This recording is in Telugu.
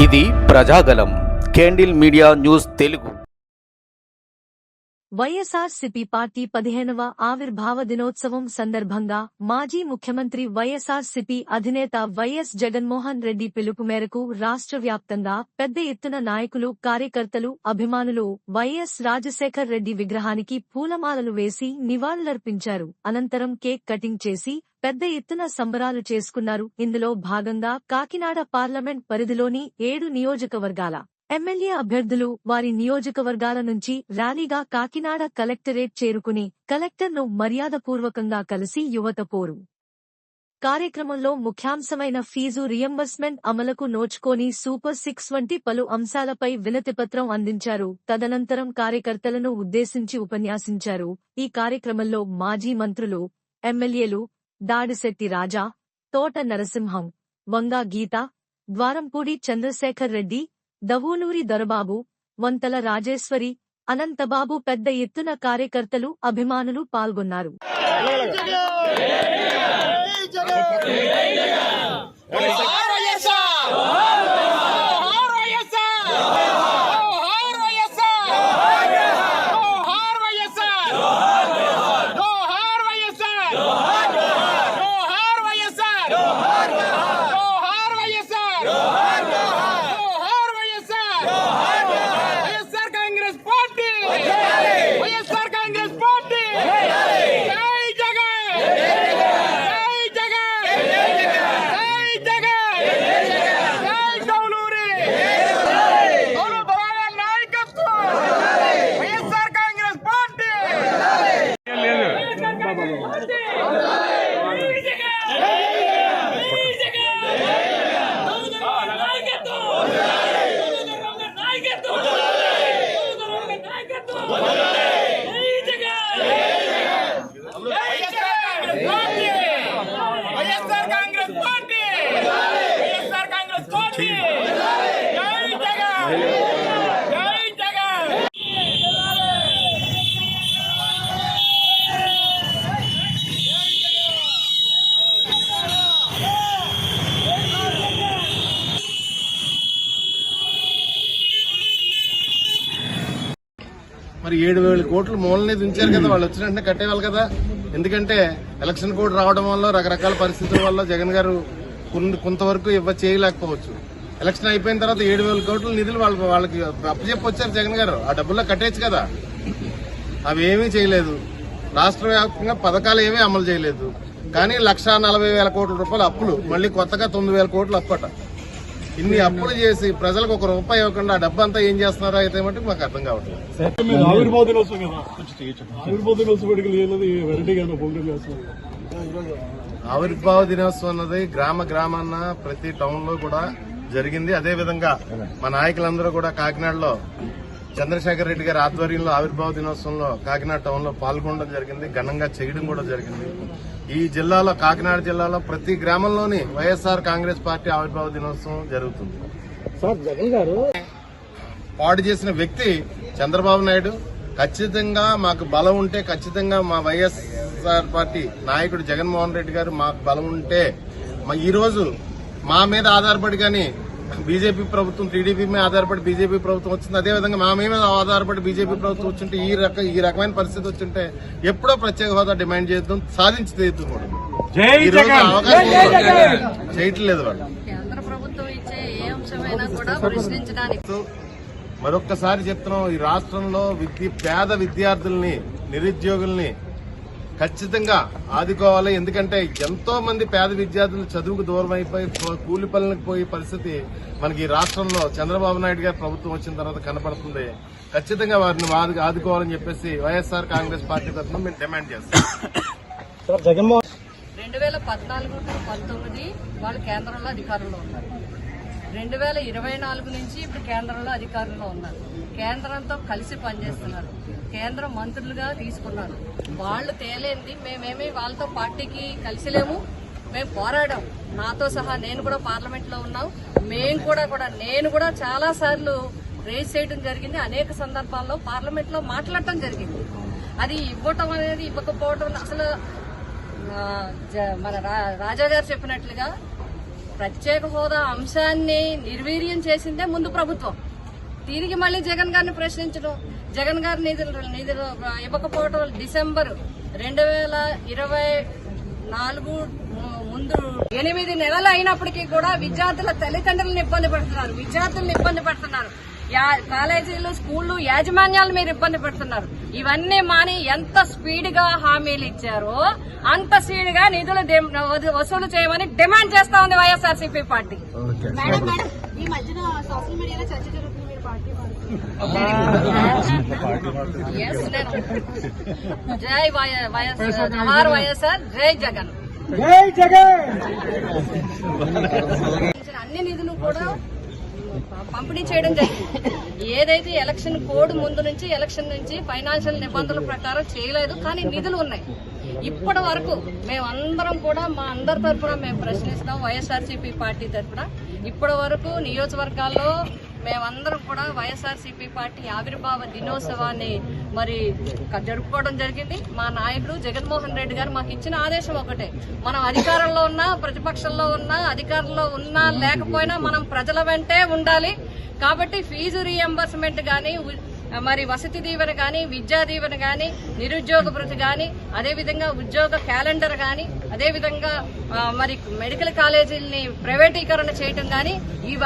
ఇది Prajagalam candle media news Telugu. YSRCP party పదిహేనవ ఆవిర్భావ దినోత్సవం సందర్భంగా మాజీ ముఖ్యమంత్రి వైఎస్ఆర్సిపి అధినేత వైఎస్ జగన్మోహన్ రెడ్డి పిలుపు మేరకు రాష్ట్ర వ్యాప్తంగా పెద్ద ఎత్తున నాయకులు కార్యకర్తలు అభిమానులు వైఎస్ రాజశేఖర్ రెడ్డి విగ్రహానికి పూలమాలలు వేసి నివాళులర్పించారు. అనంతరం కేక్ కటింగ్ చేసి పెద్ద ఎత్తున సంబరాలు చేసుకున్నారు. ఇందులో భాగంగా కాకినాడ పార్లమెంట్ పరిధిలోని ఏడు నియోజకవర్గాల ఎమ్మెల్యే అభ్యర్థులు వారి నియోజకవర్గాల నుంచి ర్యాలీగా కాకినాడ కలెక్టరేట్ చేరుకుని కలెక్టర్ను మర్యాదపూర్వకంగా కలిసి యువత పోరు. కార్యక్రమంలో ముఖ్యాంశమైన ఫీజు రియంబర్స్మెంట్ అమలుకు నోచుకోని సూపర్ సిక్స్ వంటి పలు అంశాలపై వినతిపత్రం అందించారు. తదనంతరం కార్యకర్తలను ఉద్దేశించి ఉపన్యాసించారు. ఈ కార్యక్రమంలో మాజీ మంత్రులు ఎమ్మెల్యేలు దాడిశెట్టి రాజా తోట నరసింహం వంగా గీత ద్వారంపూడి చంద్రశేఖర్ రెడ్డి దవూనూరి దొరబాబు వంతల రాజేశ్వరి అనంతబాబు పెద్ద ఎత్తున కార్యకర్తలు అభిమానులు పాల్గొన్నారు. Congress party YSR Congress party జై జగన్ జై జగన్ జై జగన్ జై కౌలూరి కౌలు దొరాల నాయకత్వం YSR Congress party YSR Congress party YSR Congress party జై జగన్ జై జగన్ మరి ఏడు వేల కోట్లు మూలనే దించారు కదా వాళ్ళు వచ్చిన వెంటనే కట్టేవాళ్ళు కదా. ఎందుకంటే ఎలక్షన్ కోడ్ రావడం వల్ల రకరకాల పరిస్థితుల వల్ల జగన్ గారు కొంతవరకు ఇవ్వ చేయలేకపోవచ్చు. ఎలక్షన్ అయిపోయిన తర్వాత ఏడు వేల కోట్ల నిధులు వాళ్ళకి వాళ్ళకి అప్పచెప్పి వచ్చారు జగన్ గారు. ఆ డబ్బుల్లో కట్టేయచ్చు కదా. అవి ఏమీ చేయలేదు. రాష్ట్ర వ్యాప్తంగా పథకాలు ఏమీ అమలు చేయలేదు. కానీ లక్ష నలభై వేల కోట్ల రూపాయలు అప్పులు మళ్ళీ కొత్తగా తొమ్మిది వేల కోట్లు అప్పట. ఇన్ని అప్పులు చేసి ప్రజలకు ఒక రూపాయి ఇవ్వకుండా ఆ డబ్బంతా ఏం చేస్తున్నారో అయితే మటుకు మాకు అర్థం కావట్లేదు. ఆవిర్భావ దినోత్సవం కదా? ఆవిర్భావ దినోత్సవం ఆవిర్భావ దినోత్సవం అన్నది గ్రామ గ్రామాన్న ప్రతి టౌన్లో కూడా జరిగింది. అదే విధంగా మా నాయకులందరూ కూడా కాకినాడలో చంద్రశేఖర్ రెడ్డి గారి ఆధ్వర్యంలో ఆవిర్భావ దినోత్సవంలో కాకినాడ టౌన్లో పాల్గొనడం జరిగింది. ఘనంగా చేయడం కూడా జరిగింది. ఈ జిల్లాలో కాకినాడ జిల్లాలో ప్రతి గ్రామంలోని వైఎస్ఆర్ కాంగ్రెస్ పార్టీ ఆవిర్భావ దినోత్సవం జరుగుతుంది. సార్ జగన్ గారు పాడు చేసిన వ్యక్తి చంద్రబాబు నాయుడు. ఖచ్చితంగా మాకు బలం ఉంటే ఖచ్చితంగా మా వైఎస్ఆర్ పార్టీ నాయకుడు జగన్మోహన్ రెడ్డి గారు మాకు బలం ఉంటే ఈ రోజు మా మీద ఆధారపడి కానీ బీజేపీ ప్రభుత్వం టీడీపీ మీద ఆధారపడి బీజేపీ ప్రభుత్వం వచ్చింది. అదే విధంగా మా మీద ఆధారపడి బీజేపీ ప్రభుత్వం వచ్చింటే ఈ రక ఈ రకమైన పరిస్థితి వచ్చింటే ఎప్పుడో ప్రత్యేక హోదా డిమాండ్ చేద్దాం సాధించి తీరుతాం కూడా అవకాశం. చేయట్లేదు వాళ్ళు. కేంద్ర ప్రభుత్వం ఇచ్చే ఏ అంశమైనా కూడా ప్రశ్నించడానికి మరొక్కసారి చెప్తున్నాం ఈ రాష్ట్రంలో విద్య పేద విద్యార్థుల్ని నిరుద్యోగుల్ని ఖచ్చితంగా ఆదుకోవాలి. ఎందుకంటే ఎంతో మంది పేద విద్యార్థులు చదువుకు దూరం అయిపోయి కూలి పనులకు పోయే పరిస్థితి మనకి ఈ రాష్ట్రంలో చంద్రబాబు నాయుడు గారి ప్రభుత్వం వచ్చిన తర్వాత కనపడుతుంది. ఖచ్చితంగా వారిని ఆదు- ఆదుకోవాలని చెప్పేసి వైఎస్ఆర్ కాంగ్రెస్ పార్టీ తరఫున మేము డిమాండ్ చేస్తాం. రెండు వేల పద్నాలుగు పంతొమ్మిది వాళ్ళు కేంద్రంలో అధికారంలో ఉన్నారు. రెండు వేల ఇరవై నాలుగు నుంచి ఇప్పుడు కేంద్రంలో అధికారంలో ఉన్నారు. కేంద్రంతో కలిసి పనిచేస్తున్నారు. కేంద్ర మంత్రులుగా తీసుకున్నారు. వాళ్ళు తేలేంది. మేమేమి వాళ్ళతో పార్టీకి కలిసిలేము. మేము పోరాడాం. నాతో సహా నేను కూడా పార్లమెంట్లో ఉన్నాం. మేము కూడా కూడా నేను కూడా చాలాసార్లు రేస్ చేయడం జరిగింది. అనేక సందర్భాల్లో పార్లమెంట్లో మాట్లాడటం జరిగింది. అది ఇవ్వటం అనేది ఇవ్వకపోవటం అసలు జ- మన రా- రాజా గారు చెప్పినట్లుగా ప్రత్యేక హోదా అంశాన్ని నిర్వీర్యం చేసిందే ముందు ప్రభుత్వం. తిరిగి మళ్ళీ జగన్ గారిని ప్రశ్నించడం జగన్ గారి నిధులు నిధులు ఇవ్వకపోవడం డిసెంబర్ రెండు వేల ఇరవై నాలుగు ము- ముందు ఎనిమిది నెలలు అయినప్పటికీ కూడా విద్యార్థుల తల్లిదండ్రులను ఇబ్బంది పెడుతున్నారు విద్యార్థులను ఇబ్బంది పెడుతున్నారు. కాలేజీలు స్కూళ్ళు యాజమాన్యాలు మీరు ఇబ్బంది పెడుతున్నారు. ఇవన్నీ మాని ఎంత స్పీడ్గా హామీలు ఇచ్చారో అంత స్పీడ్గా నిధులు వసూలు చేయమని డిమాండ్ చేస్తా ఉంది వైఎస్ఆర్సీపీ పార్టీ. మేడం మేడం ఈ మధ్యన సోషల్ మీడియాలో చర్చ జరుగుతుంది మీరు పార్టీ జై వైఎస్ఆర్ జవహర్ వైఎస్ఆర్ జై జగన్. ఇచ్చిన అన్ని నిధులు కూడా పంపిణీ చేయడం జరిగింది. ఏదైతే ఎలక్షన్ కోడ్ ముందు నుంచి ఎలక్షన్ నుంచి ఫైనాన్షియల్ నిబంధనల ప్రకారం చేయలేదు కానీ నిధులు ఉన్నాయి. ఇప్పటి వరకు మేమందరం కూడా మా అందరి తరఫున మేము ప్రశ్నిస్తాం వైఎస్ఆర్సీపీ పార్టీ తరఫున. ఇప్పటి వరకు నియోజకవర్గాల్లో మేమందరం కూడా వైఎస్ఆర్సీపీ పార్టీ ఆవిర్భావ దినోత్సవాన్ని మరి జరుపుకోవడం జరిగింది. మా నాయకుడు జగన్మోహన్ రెడ్డి గారు మాకు ఇచ్చిన ఆదేశం ఒకటే. మనం అధికారంలో ఉన్నా ప్రతిపక్షంలో ఉన్నా అధికారంలో ఉన్నా లేకపోయినా మనం ప్రజల వెంటే ఉండాలి. కాబట్టి ఫీజు రీఎంబర్స్మెంట్ కానీ మరి వసతి దీవెన కానీ విద్యా దీవెన కానీ నిరుద్యోగ భృతి కానీ అదేవిధంగా ఉద్యోగ క్యాలెండర్ కానీ అదేవిధంగా మరి మెడికల్ కాలేజీలని ప్రైవేటీకరణ చేయటం కానీ ఇవన్నీ